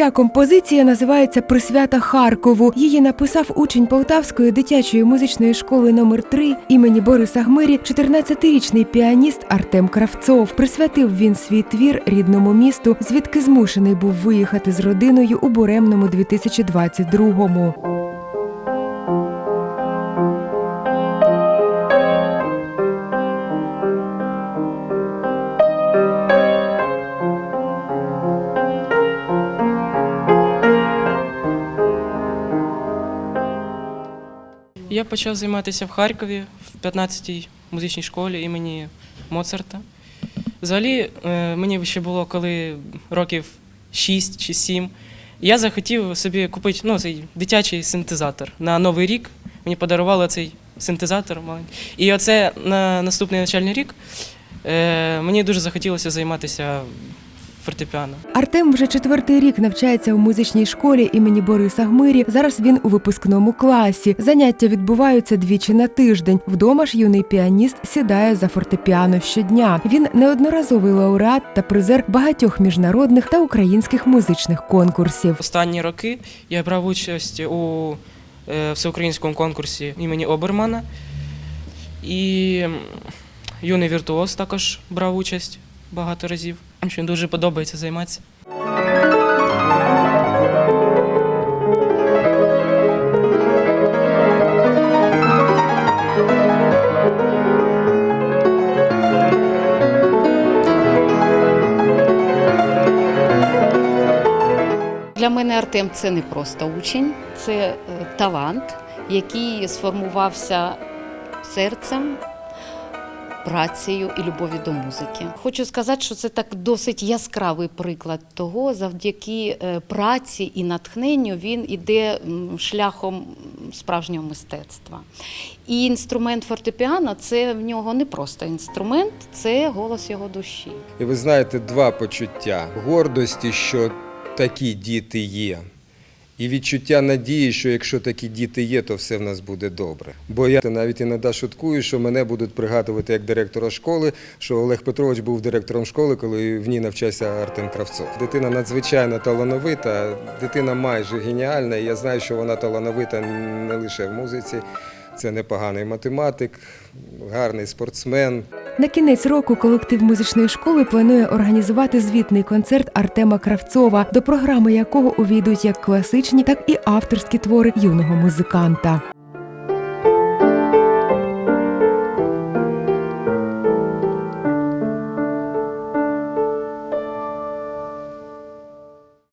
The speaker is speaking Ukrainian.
Ця композиція називається Присвята Харкову. Її написав учень Полтавської дитячої музичної школи номер 3 імені Бориса Гмирі, 14-річний піаніст Артем Кравцов. Присвятив він свій твір рідному місту, звідки змушений був виїхати з родиною у буремному 2022-му. Я почав займатися в Харкові в 15-й музичній школі імені Моцарта. Взагалі, е, мені ще було коли років 6 чи 7. Я захотів собі купити ну, цей дитячий синтезатор. На Новий рік мені подарували цей синтезатор маленький. І оце на наступний навчальний рік е, мені дуже захотілося займатися фортепіано. Артем вже четвертий рік навчається у музичній школі імені Бориса Гмирі. Зараз він у випускному класі. Заняття відбуваються двічі на тиждень. Вдома ж юний піаніст сідає за фортепіано щодня. Він неодноразовий лауреат та призер багатьох міжнародних та українських музичних конкурсів. Останні роки я брав участь у е, всеукраїнському конкурсі імені Обермана. І юний віртуоз також брав участь багато разів. Що дуже подобається займатися. Для мене Артем це не просто учень, це е, талант, який сформувався серцем, працею і любов'ю до музики. Хочу сказати, що це так досить яскравий приклад того, завдяки е, праці і натхненню він іде шляхом справжнього мистецтва. І інструмент фортепіано це в нього не просто інструмент, це голос його душі. І ви знаєте, два почуття гордості, що такі діти є. І відчуття надії, що якщо такі діти є, то все в нас буде добре. Бо я навіть іноді шуткую, що мене будуть пригадувати як директора школи, що Олег Петрович був директором школи, коли в ній навчався Артем Кравцов. Дитина надзвичайно талановита, дитина майже геніальна. І я знаю, що вона талановита не лише в музиці. Це непоганий математик, гарний спортсмен. На кінець року колектив музичної школи планує організувати звітний концерт Артема Кравцова, до програми якого увійдуть як класичні, так і авторські твори юного музиканта.